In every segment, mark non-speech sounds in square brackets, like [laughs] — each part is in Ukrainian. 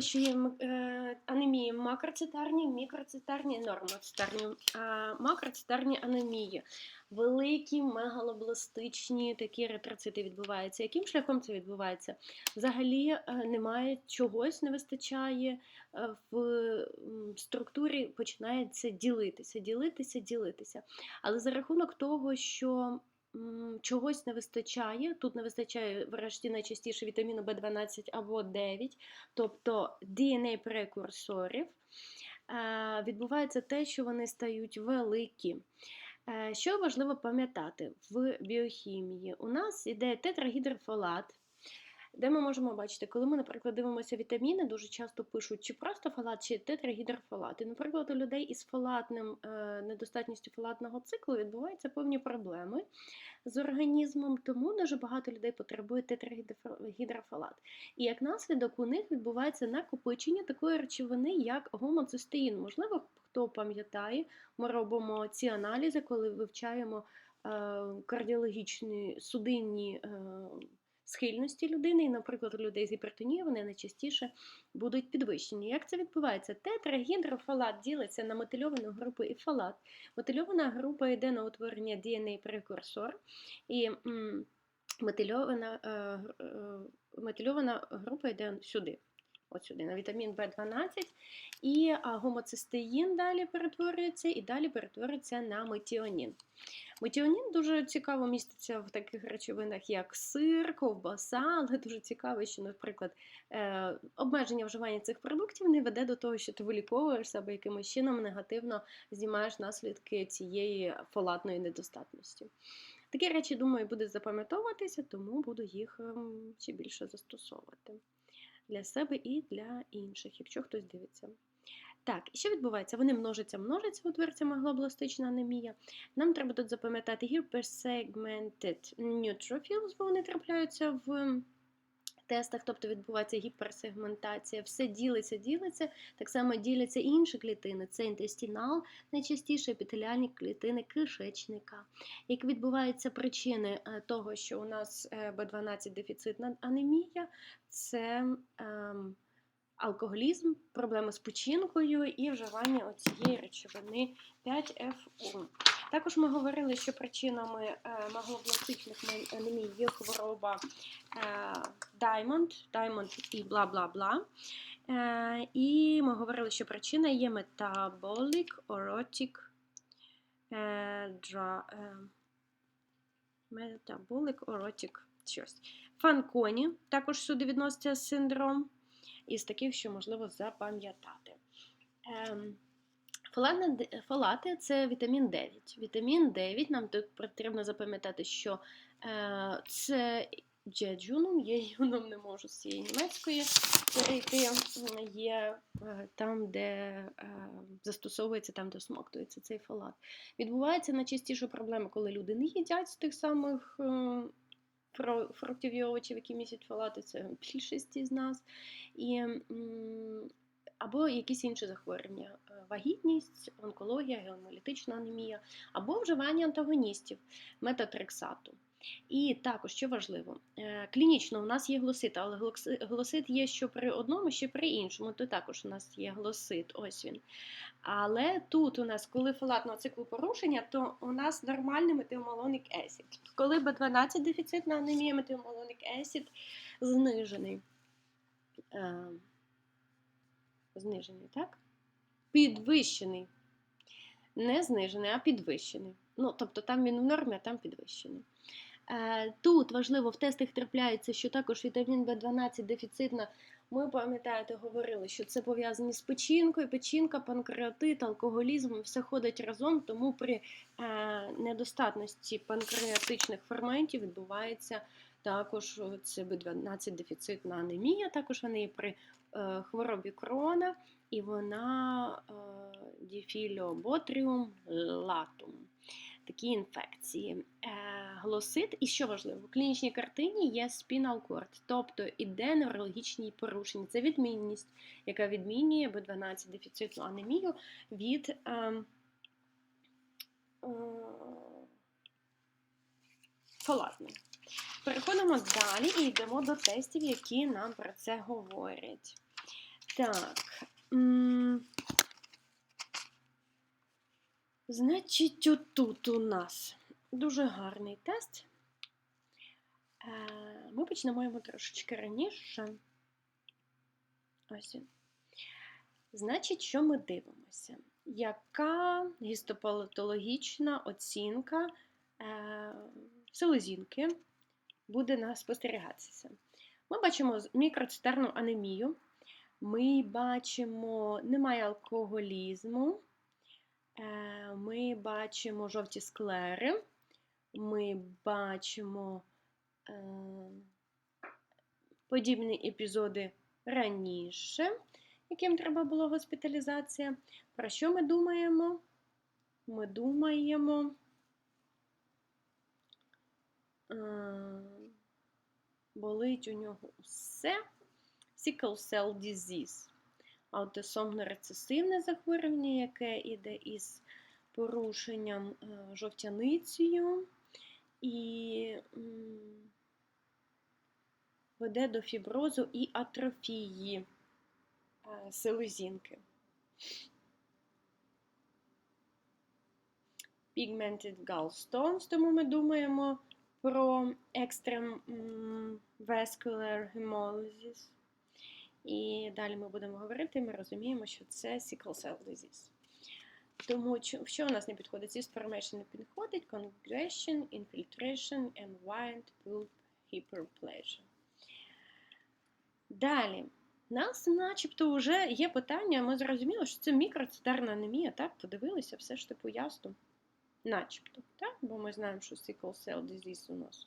що є е, анемії макроцитарні, мікроцитарні, нормоцитарні, а макроцитарні анемії. Великі мегалобластичні такі ретроцити відбуваються. Яким шляхом це відбувається? Взагалі е, немає чогось, не вистачає е, в структурі, починається ділитися, ділитися, ділитися. Але за рахунок того, що чогось не вистачає, тут не вистачає врешті найчастіше вітаміну В12 або 9, тобто DNA-прекурсорів, е, відбувається те, що вони стають великі. Е, Що важливо пам'ятати в біохімії? У нас іде тетрагідрофолат, де ми можемо бачити, коли ми, наприклад, дивимося вітаміни, дуже часто пишуть чи просто фолат, чи тетрагідрофолат. І, наприклад, у людей із фолатним е, недостатністю фолатного циклу відбуваються певні проблеми з організмом, тому дуже багато людей потребує тетрагідрофолат. І як наслідок у них відбувається накопичення такої речовини, як гомоцистеїн. Можливо, хто пам'ятає, ми робимо ці аналізи, коли вивчаємо е, кардіологічні судинні. Схильності людини, і, наприклад, у людей з гіпертонією вони найчастіше будуть підвищені. Як це відбувається? Тетрагідрофалат ділиться на метильовану групу і фалат. Метильована група йде на утворення DNA-прекурсор, і м, метильована, е, е, метильована група йде сюди. От сюди, на вітамін В12, і гомоцистеїн далі перетворюється, і далі перетворюється на метіонін. Метіонін дуже цікаво міститься в таких речовинах, як сир, ковбаса, але дуже цікаво, що, наприклад, е, обмеження вживання цих продуктів не веде до того, що ти виліковуєшся або якимось чином негативно знімаєш наслідки цієї фолатної недостатності. Такі речі, думаю, будуть запам'ятовуватися, тому буду їх ем, ще більше застосовувати для себе і для інших, якщо хтось дивиться. Так, і що відбувається? Вони множаться, множаться, утворюється мегалобластична анемія. Нам треба тут запам'ятати hypersegmented neutrophils, бо вони трапляються в тестах, тобто відбувається гіперсегментація, все ділиться, ділиться, так само діляться інші клітини. Це інтестінал, найчастіше епітеліальні клітини кишечника. Як відбуваються причини е, того, що у нас е, B12 дефіцитна анемія, це ем, алкоголізм, проблеми з печінкою і вживання оцієї речовини 5FU. Також ми говорили, що причинами е, маглобластичних анемій є хвороба е, Diamond, Diamond і бла-бла-бла. Е, І ми говорили, що причина є metabolic erotic metabolic erotic щось. Фанконі також сюди відноситься синдром із таких, що можливо запам'ятати. Ем, Фолати це вітамін 9. Вітамін 9 нам тут потрібно запам'ятати, що е, це джеджуном, я юном не можу з цієї німецької перейти. Є е, там, де е, застосовується, там, де смоктується цей фолат. Відбувається найчастіше проблема, коли люди не їдять з тих самих фруктів і овочів, які містять фолати, це більшість з нас. І, або якісь інші захворювання, е, вагітність, онкологія, геомолітична анемія, або вживання антагоністів метатрексату. І також, що важливо, е, клінічно у нас є глосит, але глосит є що при одному, що при іншому. То також у нас є глосит, ось він. Але тут у нас, коли фолатного циклу порушення, то у нас нормальний метилмалонік есід. Коли B12 дефіцитна анемія, метилмалонік есід знижений. Е, знижений, так? Підвищений. Не знижений, а підвищений. Ну, тобто там він в нормі, а там підвищений. Е, Тут важливо в тестах трапляється, що також вітамін В12 дефіцитна. Ми, пам'ятаєте, говорили, що це пов'язано з печінкою, печінка, панкреатит, алкоголізм, все ходить разом, тому при е, недостатності панкреатичних ферментів відбувається також це B12 дефіцитна анемія, також вона є при е, хворобі крона, і вона діфіліоботріум латум. Такі інфекції. Е, глосит, і що важливо, в клінічній картині є spinal cord, тобто іде неврологічні порушення. Це відмінність, яка відмінює B12 дефіцитну анемію від е, е. Переходимо далі і йдемо до тестів, які нам про це говорять. Так. Значить, отут у нас дуже гарний тест. Е, Ми почнемо його трошечки раніше. Ось. Значить, що ми дивимося? Яка гістопатологічна оцінка е, селезінки буде на спостерігатися? Ми бачимо мікроцистерну анемію, ми бачимо, немає алкоголізму, ми бачимо жовті склери, ми бачимо е, подібні епізоди раніше, яким треба було госпіталізація. Про що ми думаємо? Ми думаємо. е, Болить у нього усе. Sickle cell disease. Аутосомно-рецесивне захворювання, яке йде із порушенням е, жовтяницею і веде до фіброзу і атрофії е, селезінки. Pigmented gallstones, тому ми думаємо про extreme vascular hemolysis. І далі ми будемо говорити, ми розуміємо, що це sickle cell disease. Тому що у нас не підходить? Cyst formation не підходить, congestion, infiltration and wide pulp hyperplasia. Далі. Нас начебто вже є питання, ми зрозуміли, що це мікроцитарна анемія, так? Подивилися, все ж типу ясно. Начебто, так? Бо ми знаємо, що sickle cell disease у нас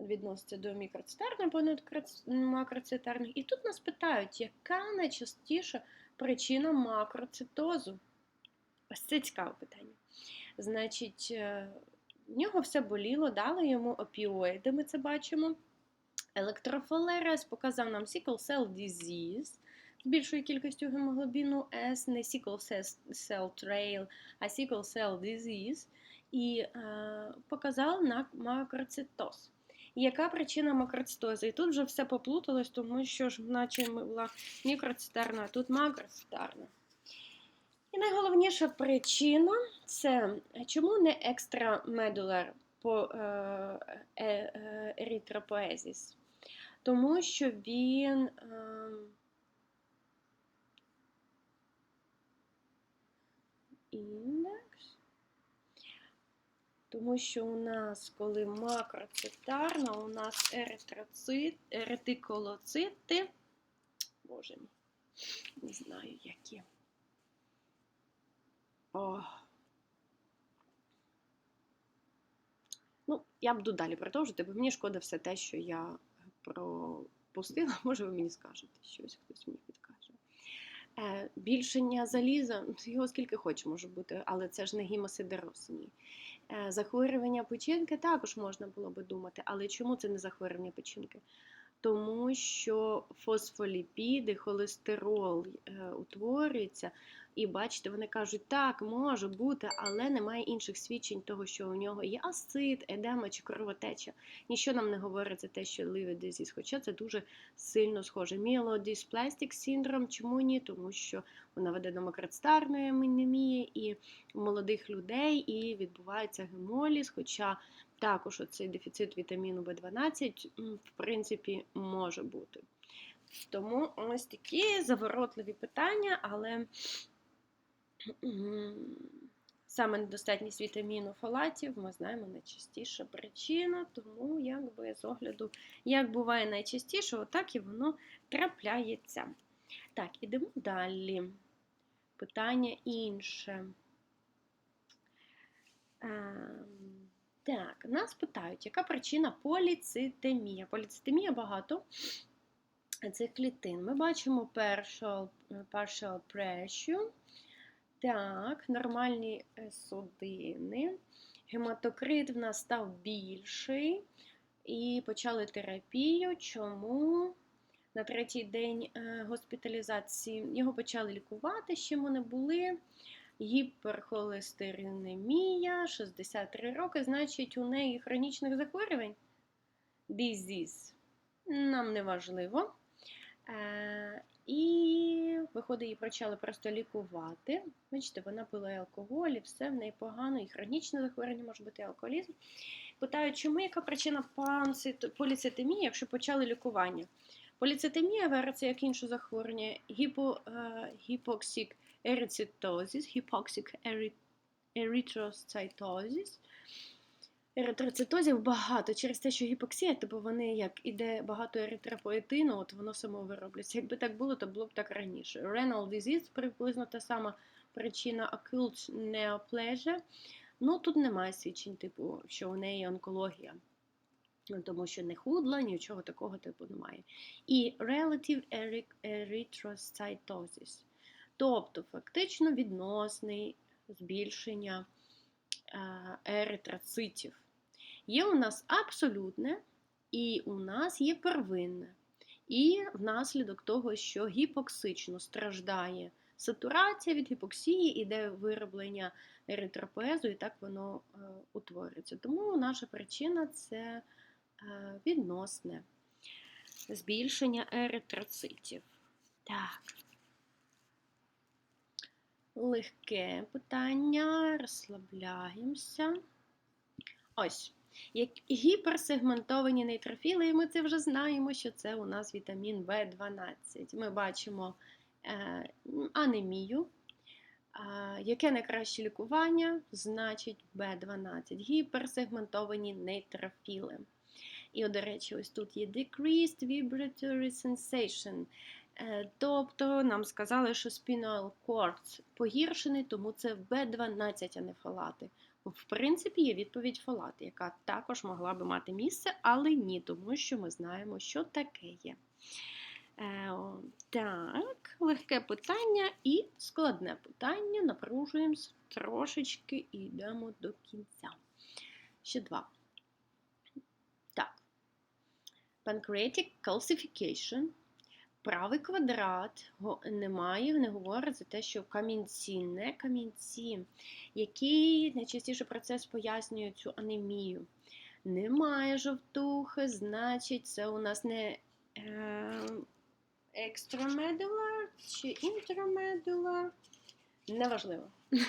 відноситься до мікроцитарних або макроцитарних. І тут нас питають, яка найчастіша причина макроцитозу? Ось це цікаве питання. Значить, е, в нього все боліло, дали йому опіоїди, ми це бачимо. Електрофолерез показав нам sickle cell disease з більшою кількістю гемоглобіну S, не sickle cell- trail, а sickle cell disease, і е, показав на макроцитоз. Яка причина макроцитозу? І тут вже все поплуталось, тому що ж, наче була мікроцитарна, а тут макроцитарна. І найголовніша причина це чому не екстрамедулар по е, е, е, еритропоезіс? Тому що він е, індекс. Тому що у нас, коли макроцитарна, у нас еритроцит, еретиколоцити, боже мій, не знаю які. О. Ну, я буду далі продовжувати, бо мені шкода все те, що я пропустила. [laughs] Може, ви мені скажете щось, хтось мені підкаже. Е, більшення заліза, його скільки хоче може бути, але це ж не гімосидероз, ні. Е, захворювання печінки також можна було би думати, але чому це не захворювання печінки? Тому що фосфоліпіди, холестерол е, утворюється, і бачите, вони кажуть, так, може бути, але немає інших свідчень того, що у нього є асцит, едема чи кровотеча. Ніщо нам не говорить за те, що liver disease, хоча це дуже сильно схоже. Мілодиспластик синдром, чому ні? Тому що вона веде до макроцитарної анемії і у молодих людей, і відбувається гемоліз, хоча також оцей дефіцит вітаміну В12, в принципі, може бути. Тому ось такі заворотливі питання, але саме недостатність вітаміну фолатів, ми знаємо найчастіша причина, тому якби з огляду, як буває найчастіше, отак і воно трапляється. Так, ідемо далі. Питання інше. Ем, Так, нас питають, яка причина поліцитемія? Поліцитемія багато цих клітин. Ми бачимо partial, pressure. Так, нормальні е, судини. Гематокрит в нас став більший. І почали терапію. Чому? На третій день е, госпіталізації його почали лікувати, чим вони були. Гіперхолестеринемія, 63 роки, значить, у неї хронічних захворювань. Disease. Нам не важливо. І, виходить, її почали просто лікувати. Бачите, вона пила алкоголь, і все в неї погано, і хронічне захворювання може бути і алкоголізм. Питають, чому яка причина поліцитемії, якщо почали лікування? Поліцитемія вериться як інше захворювання, гіпо, е, гіпоксик ерицитозис, гіпоксик ері- еритроцитозис. Еритроцитозів багато через те, що гіпоксія, типу вони як іде багато еритропоетину, от воно само виробляється. Якби так було, то було б так раніше. Renal disease приблизно та сама причина occult neoplasia. Ну тут немає свідчень, типу, що у неї онкологія. Тому що не худла, нічого такого типу немає. І relative erythrocytosis. Тобто фактично відносний збільшення е, еритроцитів. Є у нас абсолютне, і у нас є первинне. І внаслідок того, що гіпоксично страждає сатурація від гіпоксії, іде вироблення еритропоезу, і так воно е, утворюється. Тому наша причина це е, відносне збільшення еритроцитів. Так. Легке питання, розслабляємося. Ось. Гіперсегментовані нейтрофіли, і ми це вже знаємо, що це у нас вітамін В12. Ми бачимо е, анемію. Яке найкраще лікування? Значить В12. Гіперсегментовані нейтрофіли. І, до речі, ось тут є decreased vibratory sensation. Е, Тобто нам сказали, що spinal cord погіршений, тому це В12, а не фолати. В принципі, є відповідь фолати, яка також могла би мати місце, але ні, тому що ми знаємо, що таке є. Е, так, легке питання і складне питання. Напружуємося трошечки і йдемо до кінця. Ще два. Так. Pancreatic calcification. Правий квадрат немає, не говорить за те, що камінці, не камінці. Який найчастіше процес пояснює цю анемію? Немає жовтухи, значить, це у нас не е, екстрамедула чи інтрамедула. Неважливо. [laughs]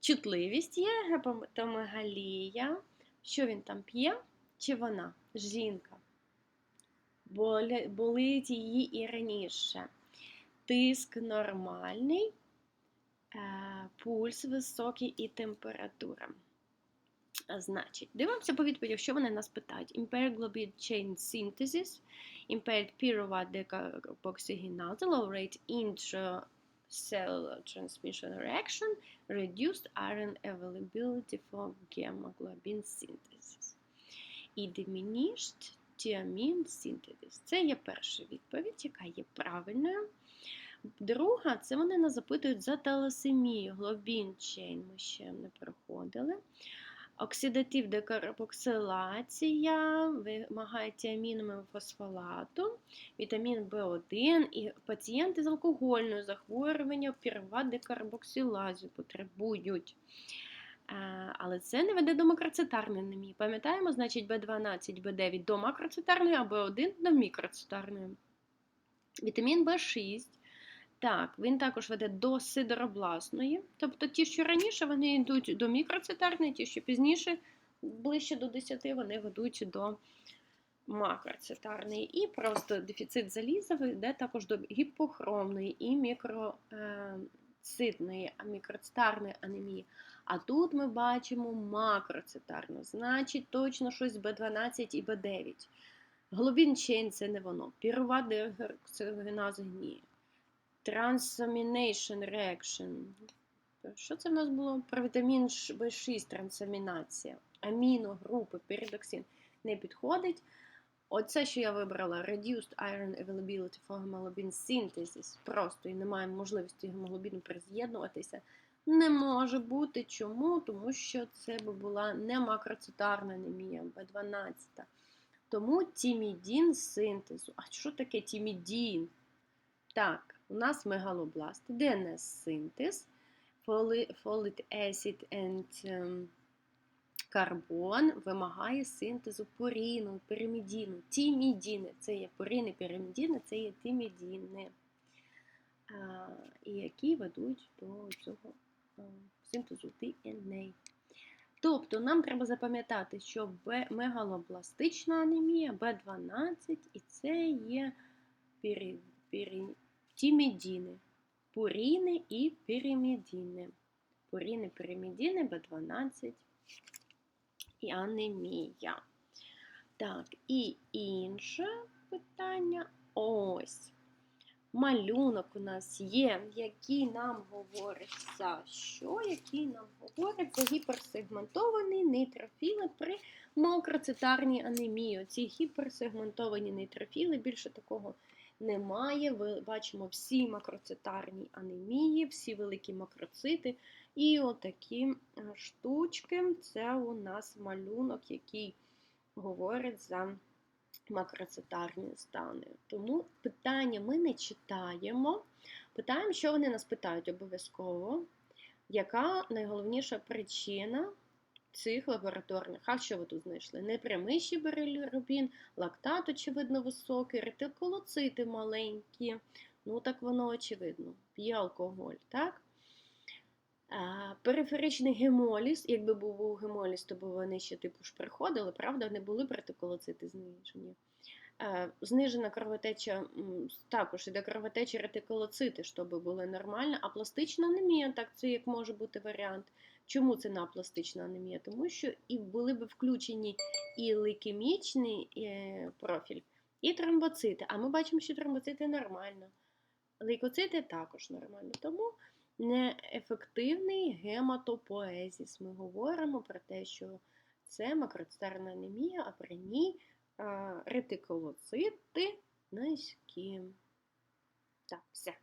Чутливість є, гепатомегалія. Що він там п'є? Чи вона? Жінка. Болить її і раніше. Тиск нормальний, е, пульс високий і температура. Значить, дивимося по відповідях, що вони нас питають. Impaired globin chain synthesis, impaired pyruvate decarboxygenase, low rate intracellular transmission reaction, reduced iron availability for hemoglobin synthesis. І diminished thiamine synthesis. Це є перша відповідь, яка є правильною. Друга, це вони нас запитують за таласемію, глобін чейн, ми ще не проходили. Оксидатив декарбоксилація вимагає тіамінового фосфолату, вітамін В1 і пацієнти з алкогольною захворюванням пірва декарбоксилазу потребують. Е, Але це не веде до макроцитарної. Пам'ятаємо, значить B12, B9 до макроцитарної, а B1 до мікроцитарної. Вітамін В6. Так, він також веде до сидоробласної. Тобто ті, що раніше, вони йдуть до мікроцитарної, ті, що пізніше, ближче до 10, вони ведуть до макроцитарної. І просто дефіцит заліза веде також до гіпохромної і мікроцитної, а мікроцитарної анемії. А тут ми бачимо макроцитарну, значить точно щось з B12 і B9. Глобін чейн це не воно. Пірова дегексогеназа ні. Transamination reaction. Що це в нас було? Про вітамін В6 трансамінація. Аміногрупи, передоксин не підходить. Оце, що я вибрала, Reduced Iron Availability for Hemoglobin Synthesis. Просто і немає можливості гемоглобіну приз'єднуватися. Не може бути. Чому? Тому що це би була не макроцитарна анемія, Б12. Тому тімідін синтезу. А що таке тімідін? Так, у нас мегалобласти, ДНС синтез, folate acid and Карбон вимагає синтезу поріну, піримідіну, тімідіни. Це є поріни, піримідіни, це є тімідіни, які ведуть до цього синтезу ДНА. Тобто нам треба запам'ятати, що мегалобластична анемія Б12 і це є пірі, пірі, тімідіни, пуріни і піримідіни. Пуріни, піримідіни, Б12 і анемія. Так, і інше питання. Ось. Малюнок у нас є, який нам говорить за що, який нам говорить за гіперсегментований нейтрофіли при макроцитарній анемії. Ці гіперсегментовані нейтрофіли більше такого немає. Ви бачимо всі макроцитарні анемії, всі великі макроцити. І отакі е, штучки це у нас малюнок, який говорить за макроцитарні стани. Тому питання ми не читаємо. Питаємо, що вони нас питають обов'язково. Яка найголовніша причина цих лабораторних? А що ви тут знайшли? Непрямий щеберелюбін, лактат, очевидно, високий, ретикулоцити маленькі. Ну, так воно очевидно. П'є алкоголь, так? Периферичний гемоліз, якби був гемоліз, то вони ще типу ж приходили, правда, не були б ретикулоцити знижені. Знижена кровотеча також іде кровотеча ретикулоцити, щоб були нормально. А пластична анемія, так це як може бути варіант. Чому це напластична анемія? Тому що і були б включені і лейкемічний е, профіль, і тромбоцити. А ми бачимо, що тромбоцити нормально. Лейкоцити також нормально. Тому неефективний гематопоезіс. Ми говоримо про те, що це макроцитарна анемія, а при ній ретикулоцити низькі. Так, все.